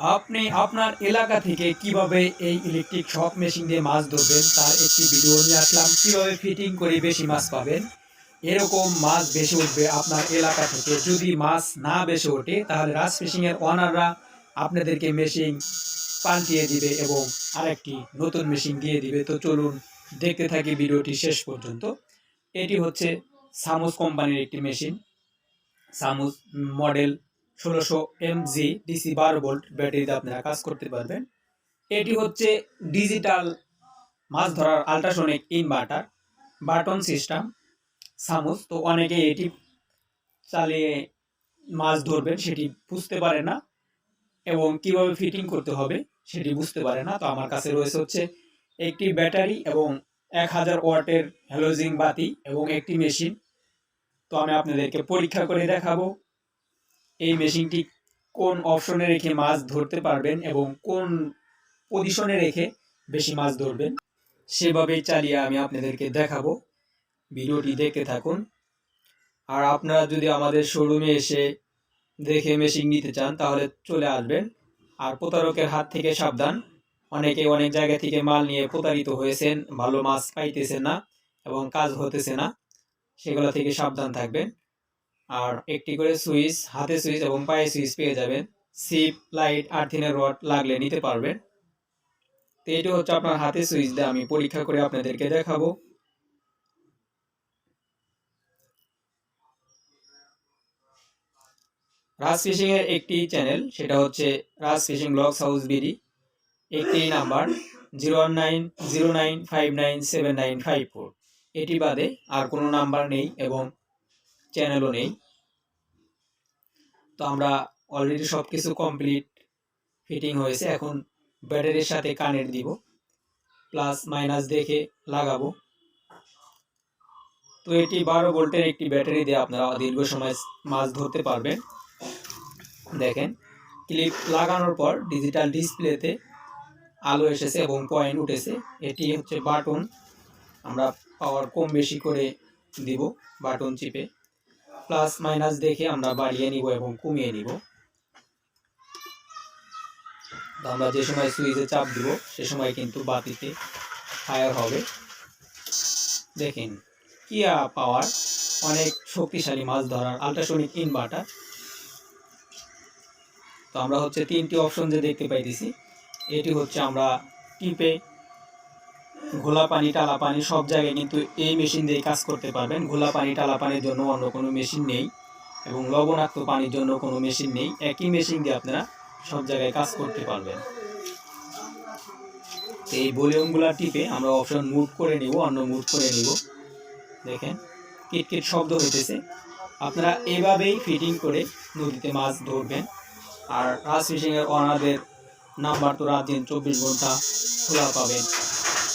আপনি আপনার এলাকা থেকে কীভাবে এই ইলেকট্রিক শক মেশিন দিয়ে মাছ ধরবেন, তার একটি ভিডিও নিয়ে আসলাম। কীভাবে ফিটিং করে বেশি মাছ পাবেন? এরকম মাছ বেশি উঠবে আপনার এলাকা থেকে। যদি মাছ না বেশি ওঠে, তাহলে রাস ফিশিংয়ের এর ওনাররা আপনাদেরকে মেশিন পাল্টিয়ে দিবে এবং আরেকটি নতুন মেশিন দিয়ে দিবে। তো চলুন দেখতে থাকি ভিডিওটি শেষ পর্যন্ত। এটি হচ্ছে সামুস কোম্পানির একটি মেশিন সামুস মডেল ষোলোশো এম জি ডিসি বারো ভোল্ট ব্যাটারিতে আপনারা কাজ করতে পারবেন। এটি হচ্ছে ডিজিটাল মাছ ধরার আল্ট্রাসনিক ইনভার্টার, বাটন সিস্টেম, সামুস। তো অনেকে এটি চালিয়ে মাছ ধরবেন, সেটি বুঝতে পারে না এবং কীভাবে ফিটিং করতে হবে সেটি বুঝতে পারে না। তো আমার কাছে রয়েছে হচ্ছে একটি ব্যাটারি এবং এক হাজার ওয়াটের হ্যালোজিং বাতি এবং একটি মেশিন। তো আমি আপনাদেরকে পরীক্ষা করে দেখাবো। এই মেশিনটি কোন অপশনে রেখে মাছ ধরতে পারবেন এবং কোন পজিশনে রেখে বেশি মাছ ধরবেন সেভাবেই চালিয়ে আমি আপনাদেরকে দেখাবো। ভিডিওটি দেখতে থাকুন। আর আপনারা যদি আমাদের শোরুমে এসে দেখে মেশিন নিতে চান, তাহলে চলে আসবেন। আর প্রতারকের হাত থেকে সাবধান। অনেকে অনেক জায়গা থেকে মাল নিয়ে প্রতারিত হয়েছেন, ভালো মাছ পাইতেছেন না এবং কাজ হতেছে না, সেগুলো থেকে সাবধান থাকবেন। আর একটি করে সুইচ, হাতে সুইচ এবং পায়ে সুইচ পেয়ে যাবেন। সিপ, লাইট আর্থিনের রড লাগলে নিতে পারবেন। তো এটি হচ্ছে আপনার হাতে সুইচ দিয়ে আমি পরীক্ষা করে আপনাদেরকে দেখাবো। রাজ ফিশিং এর একটি চ্যানেল, সেটা হচ্ছে Raj fishing blogs house BD. একটি number, zero one nine, zero nine five nine seven nine five four. এটি বাদে আর কোনো নাম্বার নেই এবং চ্যানেলও নেই। তো আমরা অলরেডি সব কিছু কমপ্লিট ফিটিং হয়েছে। এখন ব্যাটারির সাথে কানেক্ট দিব। প্লাস মাইনাস দেখে লাগাবো। তো এটি বারো ভোল্টের একটি ব্যাটারি দিয়ে আপনারা দীর্ঘ সময় মাছ ধরতে পারবেন। দেখেন ক্লিপ লাগানোর পর ডিজিটাল ডিসপ্লেতে আলো এসেছে এবং পয়েন্ট উঠেছে। এটি হচ্ছে বাটন আমরা পাওয়ার কম বেশি করে দিব বাটন চিপে প্লাস মাইনাস দেখে আমরা বাড়িয়ে নিব এবং কমিয়ে নিব। আমরা যে সময় সুইচে চাপ দিব, সে সময় কিন্তু বাতিতে ফায়ার হবে। দেখেন কিয়া পাওয়ার অনেক শক্তিশালী মাছ ধরার আল্ট্রাসনিক ইনভার্টার তো আমরা হচ্ছে তিনটি অপশন যে দেখতে পাইতেছি। এটি হচ্ছে আমরা টিপে ঘোলা পানি, টালা পানি সব জায়গায় কিন্তু এই মেশিন দিয়ে কাজ করতে পারবেন। ঘোলা পানি, টালা পানির জন্য অন্য কোনো মেশিন নেই এবং লবণাক্ত পানির জন্য কোনো মেশিন নেই। একই মেশিন দিয়ে আপনারা সব জায়গায় কাজ করতে পারবেন। এই ভলিউমগুলা টিপে আমরা অপশন মুভ করে নিব, অন্য মুভ করে নিব। দেখেন, কিটকিট শব্দ হইতেছে। আপনারা এভাবেই ফিটিং করে নদীতে মাছ ধরবেন। আর রাজ ফিশিংয়ের ওনারদের নাম্বার তো রাত দিন চব্বিশ ঘণ্টা খোলা পাবেন।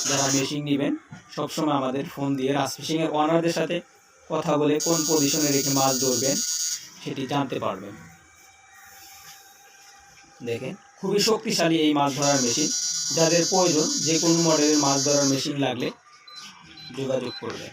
যারা মেশিন নেবেন, সবসময় আমাদের ফোন দিয়ে রাজ ফিশিংয়ের ওনারদের সাথে কথা বলে কোন পজিশনে রেখে মাছ ধরবেন, সেটি জানতে পারবেন। দেখেন, খুবই শক্তিশালী এই মাছ ধরার মেশিন যাদের প্রয়োজন যে কোনো মডেলের মাছ ধরার মেশিন লাগলে যোগাযোগ করবেন।